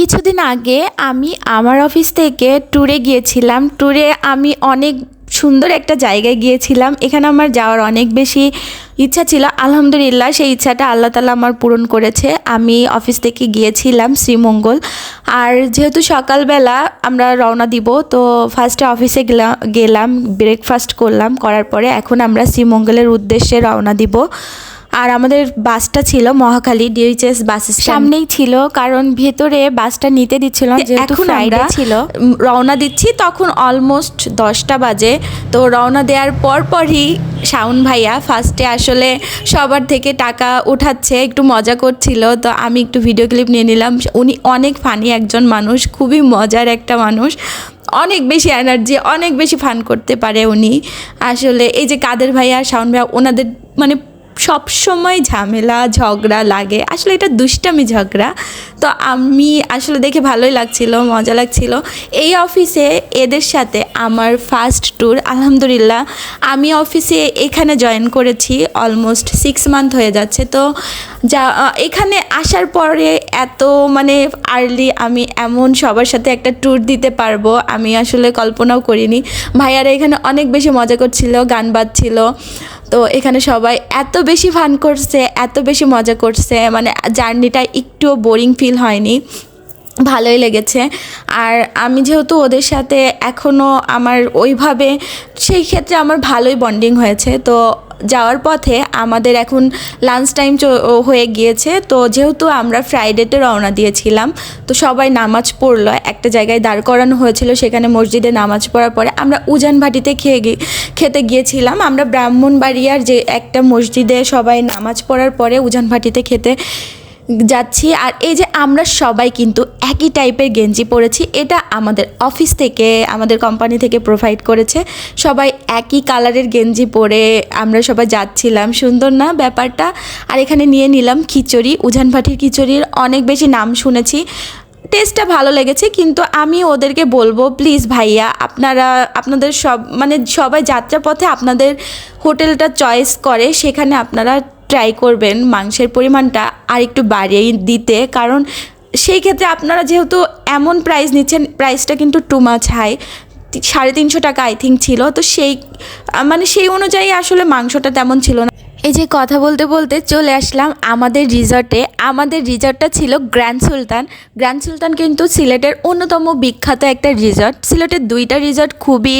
কিছুদিন আগে আমি আমার অফিস থেকে ট্যুরে গিয়েছিলাম। ট্যুরে আমি অনেক সুন্দর একটা জায়গায় গিয়েছিলাম। এখানে আমার যাওয়ার অনেক বেশি ইচ্ছা ছিল। আলহামদুলিল্লাহ সেই ইচ্ছাটা আল্লাহ তালা আমার পূরণ করেছে। আমি অফিস থেকে গিয়েছিলাম শ্রীমঙ্গল। আর যেহেতু সকালবেলা আমরা রওনা দিব, তো ফার্স্টে অফিসে গেলাম গেলাম ব্রেকফাস্ট করলাম। করার পরে এখন আমরা শ্রীমঙ্গলের উদ্দেশ্যে রওনা দিব। আর আমাদের বাসটা ছিল মহাখালী ডিএইচএস বাস সামনেই ছিল কারণ ভেতরে বাসটা নিতে দিচ্ছিল এখন ফ্রাইডে আমরা ছিল। রওনা দিচ্ছি তখন অলমোস্ট দশটা বাজে। তো রওনা দেওয়ার পর পরই শাওন ভাইয়া ফার্স্টে আসলে সবার থেকে টাকা উঠাচ্ছে একটু মজা করছিল। তো আমি একটু ভিডিও ক্লিপ নিয়ে নিলাম। উনি অনেক ফানি একজন মানুষ খুবই মজার একটা মানুষ। অনেক বেশি এনার্জি অনেক বেশি ফান করতে পারে উনি। আসলে এই যে কাদের ভাইয়া শাওন ভাইয়া ওনাদের মানে সব সময় ঝামেলা, ঝগড়া লাগে। আসলে এটা দুষ্টামি, ঝগড়া। তো আমি আসলে দেখে ভালোই লাগছিল, মজা লাগছিল। এই অফিসে এদের সাথে আমার ফার্স্ট ট্যুর আলহামদুলিল্লাহ। আমি অফিসে এখানে জয়েন করেছি অলমোস্ট সিক্স মান্থ হয়ে যাচ্ছে। তো যা এখানে আসার পরে এত মানে আর্লি আমি এমন সবার সাথে একটা ট্যুর দিতে পারব, আমি আসলে কল্পনাও করিনি। ভাইয়ারা এখানে অনেক বেশি মজা করছিল, গান বাজছিল। তো এখানে সবাই এত বেশি ফান করছে, এত বেশি মজা করছে মানে জার্নিটা একটুও বোরিং ফিল হয়নি। ভালোই লেগেছে। আর আমি যেহেতু ওদের সাথে এখনও আমার ওইভাবে, সেই ক্ষেত্রে আমার ভালোই বন্ডিং হয়েছে। তো যাওয়ার পথে আমাদের এখন লাঞ্চ টাইম হয়ে গিয়েছে। তো যেহেতু আমরা ফ্রাইডেতে রওনা দিয়েছিলাম, তো সবাই নামাজ পড়ল। একটা জায়গায় দাঁড় করানো হয়েছিল, সেখানে মসজিদে নামাজ পড়ার পরে আমরা উজান ভাটিতে খেয়ে খেতে গিয়েছিলাম। আমরা ব্রাহ্মণবাড়িয়ার যে একটা মসজিদে সবাই নামাজ পড়ার পরে উজান ভাটিতে খেতে যাচ্ছি। আর এই যে আমরা সবাই কিন্তু একই টাইপের গেঞ্জি পরেছি, এটা আমাদের অফিস থেকে, আমাদের কোম্পানি থেকে প্রোভাইড করেছে। সবাই একই কালারের গেঞ্জি পরে আমরা সবাই যাচ্ছিলাম। সুন্দর না ব্যাপারটা? আর এখানে নিয়ে নিলাম খিচুড়ি, উজান ভাটির খিচুড়ির অনেক বেশি নাম শুনেছি। টেস্টটা ভালো লেগেছে, কিন্তু আমি ওদেরকে বলব প্লিজ ভাইয়া, আপনারা, আপনাদের সব মানে সবাই যাত্রাপথে আপনাদের হোটেলটা চয়েস করে, সেখানে আপনারা ট্রাই করবেন, মাংসের পরিমাণটা আর একটু বাড়িয়ে দিতে। কারণ সেই ক্ষেত্রে আপনারা যেহেতু এমন প্রাইস নিচ্ছেন প্রাইসটা কিন্তু টু মাছ হাই সাড়ে তিনশো টাকা আই থিঙ্ক ছিল। তো সেই মানে সেই অনুযায়ী আসলে মাংসটা তেমন ছিল না। এই যে কথা বলতে বলতে চলে আসলাম আমাদের রিসর্টে আমাদের রিসর্টটা ছিল গ্র্যান্ড সুলতান গ্র্যান্ড সুলতান কিন্তু সিলেটের অন্যতম বিখ্যাত একটা রিসর্ট সিলেটের দুইটা রিসর্ট খুবই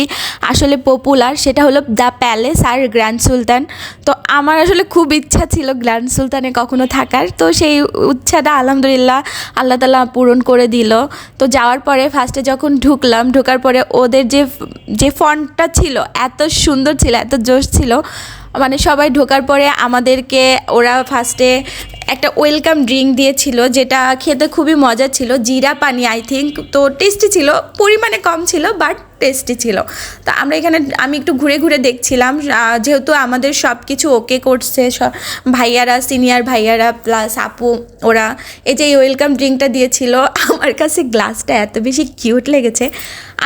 আসলে পপুলার সেটা হলো দ্য প্যালেস আর গ্র্যান্ড সুলতান তো আমার আসলে খুব ইচ্ছা ছিল গ্র্যান্ড সুলতানে কখনো থাকার। তো সেই ইচ্ছাটা আলহামদুলিল্লাহ আল্লাহ তালা পূরণ করে দিল। তো যাওয়ার পরে ফার্স্টে যখন ঢুকলাম, ঢোকার পরে ওদের যে যে ফন্টটা ছিল, এত সুন্দর ছিল, এত জোশ ছিল। মানে সবাই ঢোকার পরে আমাদেরকে ওরা ফার্স্টে একটা ওয়েলকাম ড্রিঙ্ক দিয়েছিল, যেটা খেতে খুবই মজা ছিল। জিরা পানি আই থিঙ্ক তো টেস্টি ছিল, পরিমাণে কম ছিল বাট টেস্টি ছিল। তো আমরা এখানে, আমি একটু ঘুরে ঘুরে দেখছিলাম যেহেতু আমাদের সব কিছু ওকে করছে সব ভাইয়ারা সিনিয়র ভাইয়ারা প্লাস আপু, ওরা, এই যে ওয়েলকাম ড্রিঙ্কটা দিয়েছিল, আমার কাছে গ্লাসটা এত বেশি কিউট লেগেছে।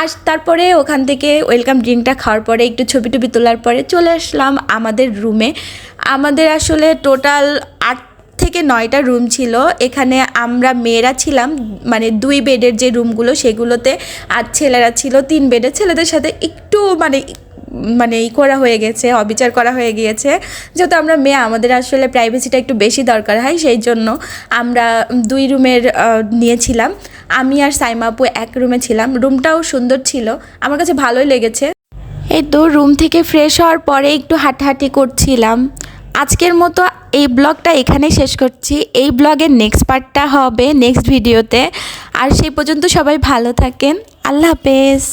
আর তারপরে ওখান থেকে ওয়েলকাম ড্রিঙ্কটা খাওয়ার পরে একটু ছবি টবি তোলার পরে চলে আসলাম আমাদের রুমে আমাদের আসলে টোটাল আট থেকে নয়টা রুম ছিল। এখানে আমরা মেয়েরা ছিলাম মানে দুই বেডের যে রুমগুলো সেগুলোতে আর ছেলেরা ছিল, তিন বেডের ছেলেদের সাথে একটু মানে মানে ই করা হয়ে গেছে, অবিচার করা হয়ে গিয়েছে। যেহেতু আমরা মেয়ে, আমাদের আসলে প্রাইভেসিটা একটু বেশি দরকার হয়, সেই জন্য আমরা দুই রুমের নিয়েছিলাম। আমি আর সাইমা আপু এক রুমে ছিলাম। রুমটাও সুন্দর ছিল, আমার কাছে ভালোই লেগেছে। এই তো, রুম থেকে ফ্রেশ হওয়ার পরে একটু হাঁটাহাঁটি করছিলাম। আজকের মতো এই ব্লগটা এখানেই শেষ করছি। এই ব্লগের নেক্সট পার্টটা হবে নেক্সট ভিডিওতে আর সেই পর্যন্ত সবাই ভালো থাকেন। আল্লাহ হাফেজ।